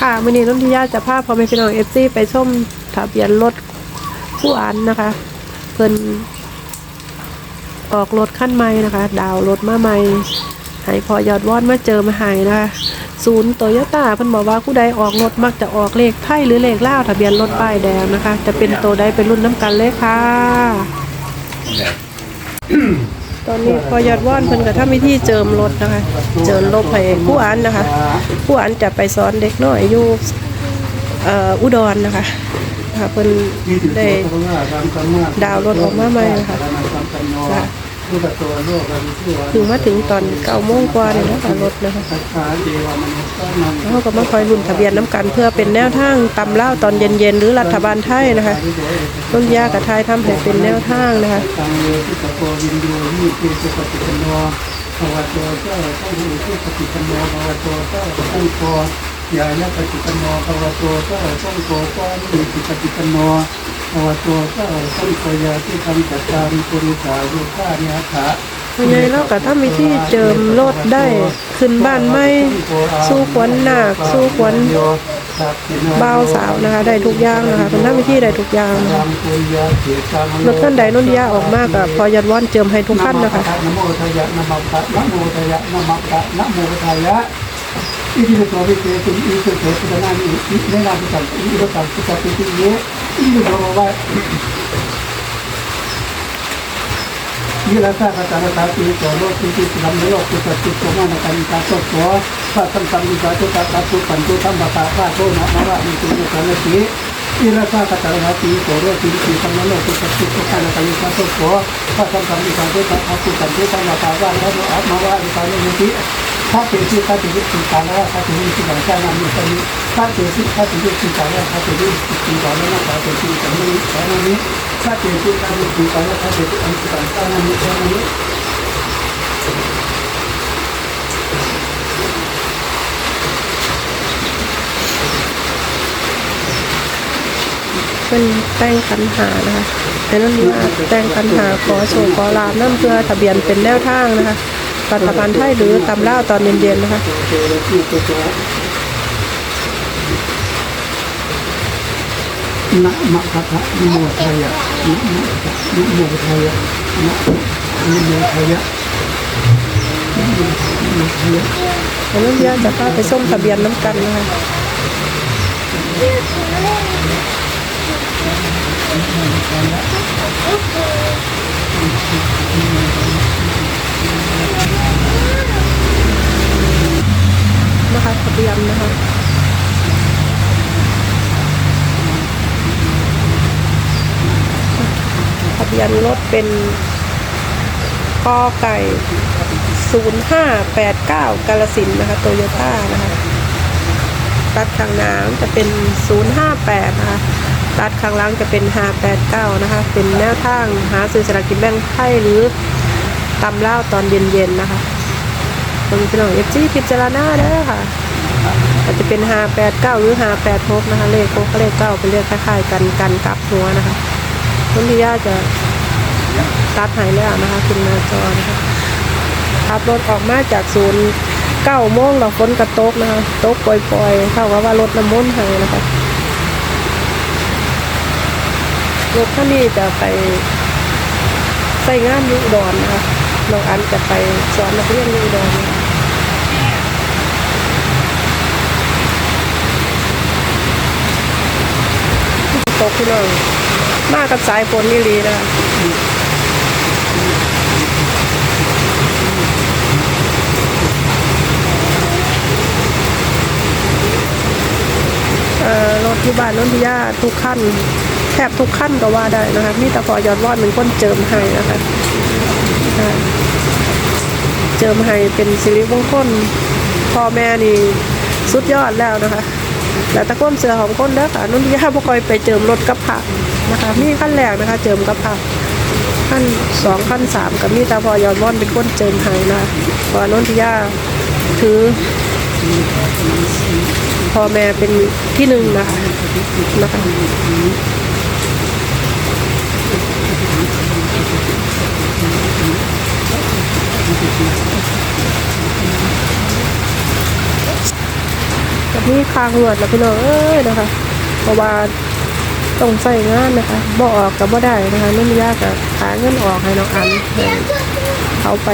ค่ะวันนี้น้องทิยาจะพาพ่อแม่พี่น้องเอฟซีไปชมทะเบียนรถผู้อันนะคะ เพิ่นออกรถขั้นใหม่นะคะ ดาวรถมาใหม่ให้พอยอดวอนมาเจอมาให้นะคะศูนย์โตโยต้าเพิ่นบอกว่าผู้ใดออกรถมักจะออกเลขไทยหรือเลขล่าวทะเบียนรถป้ายแดงนะคะ จะเป็นตัวใดเป็นรุ่นน้ำกันเลยค่ะ ตอนนี้พอยอดว่อนเพิ่นก็ทำวิธีเจิมรถนะคะ เจิมรถให้ผู้อ่านนะคะ ผู้อ่านจะไปสอนเด็กน้อยอยู่อุดรนะคะนะคะเพิ่นได้ดาวรถออกมาใหม่ค่ะค่ะ ถึงมาถึงตอนเก้าโมงกว่าเนี่ยนะคะรถนะคะแล้วเขาก็มาคอยรุ่นทะเบียนน้ำกันเพื่อเป็นแนวทางตำเล่าตอนเย็นๆ หรือรัฐบาลไทยนะคะต้นยากับไทยทำให้เป็นแนวทางนะคะตังเยที่ตะโกวินโยนี่คือสุปฏิปันโนภวะโตเจ้าต้องรู้ที่ปฏิปันโนภวะโตเจ้าต้องโก ยายะปฏิปันโนภวะโตเจ้าต้องโกก้อนมีปฏิปันโนภวะโตเจ้าต้องโกยาที่ทำจัดการปุริสายุข้าเนยถะพ่อใหญ่เราก็ทำวิธีเจิมรถได้ขึ้นบ้านไม่สู้ขวัญหนักสู้ขวัญเบาวสาวนะคะ ได้ทุกอย่างนะคะเป็นทำวิธีได้ทุกอย่างนะคะรถขั้นใดนุ่นยาออกมากกับพอยันว่อนเจิมให้ทุกขั้นนะคะนะโมทายะนะมัปปะนะโมทายะนะมัปปะนะโมทายะ อิติปิโสวิเศษอิติปิโสพุทธนานิอิเนนาปิจันอิโรตังสุตติติเยอิโรวะยิลาสะกตาตาติโตโลกิติสัมโลกุสติโกมานะกันตาโตโสพระสัมสั มมิกาตุตาตาตุปันตุธัมมะตาพาโตนะมะระมิตุโกนะติยิลาสะกตาตาติโตโลกิติสัมโลกุสติโกมานะกันตาโตโสพระสัมสัมมิกาตุตาตาตุปันตุธัมมะตาพาโตนะมะระมิตุโกนะติถ้าเป็นที่ถ้าเป็นที่สิ่งการแล้วถ้าเป็นที่สิ่งการนำมีตอนนี้ถ้าเป็นที่ถ้าเป็นที่สิ่งการแล้วถ้าเป็นที่สิ่งการแล้วถ้าเป็นที่สิ่งการนี้แค่นี้ถ้าเป็นที่ถ้าเป็นสิ่งการแล้วถ้าเป็นที่อันสิ่งการนำมีแค่นี้ เป็นแต่งคันหานะคะในนั้นมีแต่งคันหาขอโชว์ขอลาบน้ำเพื่อทะเบียนเป็นแนวทางนะคะรัฐบาลไทยหรือตำเล่าตอนเย็นๆนะคะนะมะพะทะนิโมทายะนะมะทะนิโมทายะนะนิโมทายะนิโมทายะในนั้นเดี๋ยวจะพาไปส้มทะเบียนน้ำกันนะคะ นะคะทะเบียนนะคะทะเบียนรถเป็นกอไก่ 0589 กาลสินนะคะโตโยต้านะคะตัดข้างน้าจะเป็น 058 นะคะ ตัดข้างล่างจะเป็น 589 นะคะ เป็นแนวทางหาซื้อสลากกินแบ่งไทยหรือตำเล่าตอนเย็นๆนะคะตรงพี่น้องเอฟซีพิจารณาเด้อค่ะอาจจะเป็น 589 หรือ 586 นะคะ เลขโค้กเลขเก้าเป็นเลขคล้ายๆกันกันกลับหัวนะคะต้นที่ย่าจะตัดหายแล้วนะคะขึ้นหน้าจอนะคะขับรถออกมาจากศูนย์เก้าโมงเราฝนกระตกนะคะตกปล่อยๆเข้ากับว่ารถน้ำมนต์ให้นะคะ รถคันนี้จะไปใส่งานอยุดอนนะคะน้องอันจะไปสอนนักเรียนอยุดอนนะคะตกพี่น้องมากับสายฝนนี่ลีนะคะเอ่อรถที่บ้านนนทิยาทุกขั้น บทุกขั้นก็ว่าได้นะคะมีแต่พอยอดวอดเป็นคนเจิมให้นะคะเจิมให้เป็นสิริมงคลพ่อแม่นี่สุดยอดแล้วนะคะแล้วตะก้มเสือของคนเด้อค่ะนุ่นที่าพวกคอยไปเจิมรถกับผักนะคะ มีขั้นแรกนะคะ เจิมกับผักขั้นสองขั้นสามกับมีตาพอยอนว่อนเป็นคนเจิมให้นะพราะนุ่นทิย่าถือพ่อแม่เป็นที่หนึ่งนะคะนะคะ กับนี่คางหวดแล้วพี่น้องเอ้ยนะคะเพราะว่าต้องใส่งานนะคะบ่ออกกับบ่ได้นะคะนั่นยากอะหาเงินออกให้น้องอันเขาไป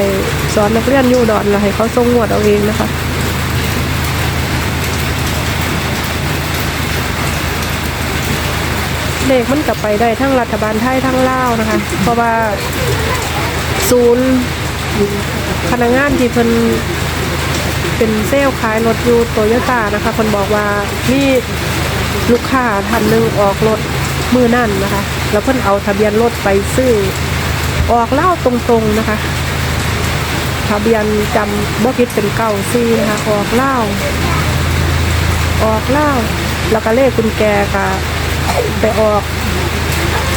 สอนนักเรียนอยู่ดอนแล้วให้เขาส่งงวดเอาเองนะคะเลขมันกลับไปได้ทั้งรัฐบาลไทยทั้งลาวนะคะ เพราะว่าศูนย์ พนักงานที่เพิ่นเป็นเซลล์ขายรถอยู่โตโยต้านะคะเพิ่นบอกว่ามีลูกค้าท่านหนึ่งออกรถมือนั่นนะคะ แล้วเพิ่นเอาทะเบียนรถไปซื้อออกเล่าตรงๆนะคะ ทะเบียนจำบ่ผิดเป็นเก้าซีนะคะออกเล่าออกเล่าแล้วก็เลขกุญแจค่ะ ไปออก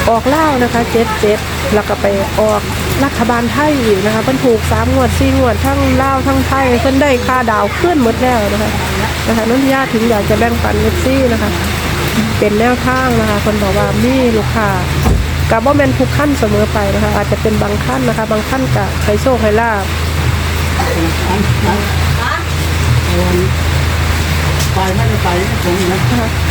ออกเล่านะคะเจ็ดเจ็ดแล้วก็ไปออกรัฐบาลไทยอีกนะคะเพิ่นถูกสามงวดสี่งวดทั้งเล่าทั้งไทยเพิ่นได้ค่าดาวขึ้นหมดแล้วนะคะนะคะนั่นญาติถึงอยากจะแบ่งปันเอฟซี่นะคะ เป็นแนวทางนะคะคนบอกว่ามีลูกค้ากับว่าแมนทุกขั้นเสมอไปนะคะ อาจจะเป็นบางขั้นนะคะ บางขั้นกะใครโชคใคลาบอันนั้นเอาไปไม่ได้ไปผมนะ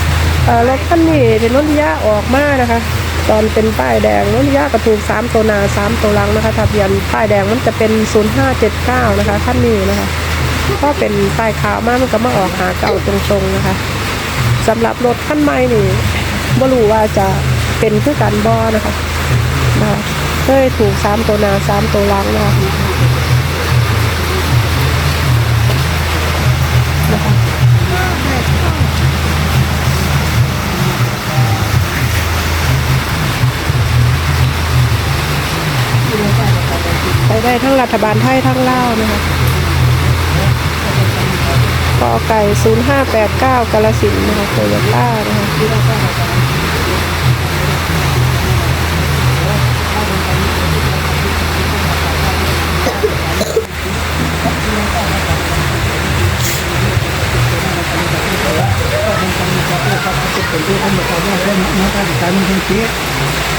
รถคันนี้เป็นรถยาออกมานะคะ ตอนเป็นป้ายแดงรถยากระถูกสามตัวนาสามตัวลังนะคะทะเบียนป้ายแดงมันจะเป็นศูนย์ห้าเจ็ดเก้านะคะคันนี้นะคะก็เป็นป้ายขาวมากมันก็มาออกหาเก่าตรงๆนะคะสำหรับรถคันใหม่นี่ไม่รู้ว่าจะเป็นคือกันบอนะคะนะเคยถูกสามตัวนาสามตัวลังนะคะนะคะ ไปได้ทั้งรัฐบาลไทยทั้งลาวนะคะกอไก่ 0589 กาลสินนะคะโตโยต้านะคะฝนตกนะค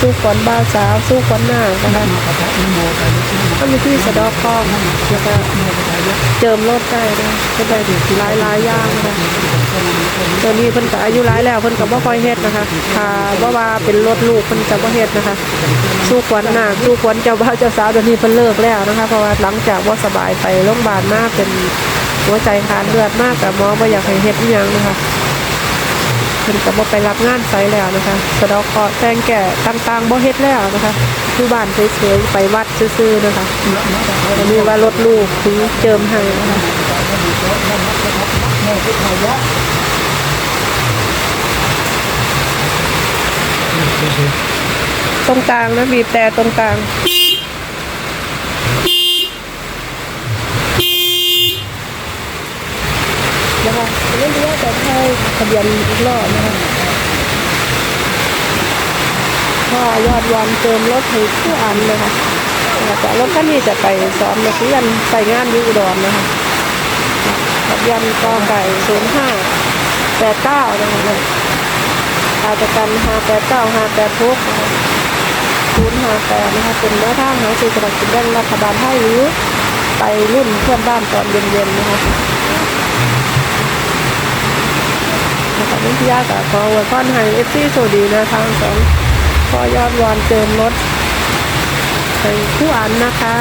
สู้ขวัญบ้าวสาว สู้ขวัญหน้านะคะทำวิธีสะเดอกข้องแล้วก็เจิมรถได้นะก็ได้หลายหลายอย่างนะคะตอนนี้เพิ่นก็อายุหลายแล้วเพิ่นก็บ่ค่อยเฮ็ดนะคะถ้าว่าว่าเป็นรถลูกเพิ่นจะบ่เฮ็ดนะคะ สู้ขวัญหน้าสู้ขวัญเจ้าบ่าวเจ้าสาวเดี๋ยวนี้เพิ่นเลิกแล้วนะคะ เพราะว่าหลังจากว่าสบายไปโรงพยาบาลมากเป็นหัวใจขาดเลือดมากแต่หมอบ่อยากให้เฮ็ดอีหยังนะคะ พิ่นก็บ่ไปรับงานไสแล้วนะคะสะดอกเคาะแต่งแก่ต่างๆบ่เฮ็ดแล้วนะคะอยู่บ้านเฉยๆไปวัดซื่อๆนะคะอันนี้ว่ารถลูกถึงเจิมให้นะคะตรงกลางนะบีบแต่ตรงกลางนะคะ เรื่องนี้จะให้ทะเบียนอีกรอบนะคะพ่อยอดวันเติมรถให้ผู้อันนะคะจากรถคันนี้จะไปสอนนักเรียนใส่งานยูอุดรนะคะทะเบียนกอไก่ศูนย์ห้าแปดเก้านะคะอาจจะกันห้าแปดเก้าห้าแปดทุกศูนย์ห้าแปดนะคะเป็นแนวทางหาซื้อสลากกินแบ่งรัฐบาลไทยหรือไปรุ่นเพื่อนบ้านตอนเย็นๆนะคะ ยากับขออวยพรให้เอฟซีโชคดีนะทางสองพอยอดวอนเจิมรถให้ผู้อ่านนะคะ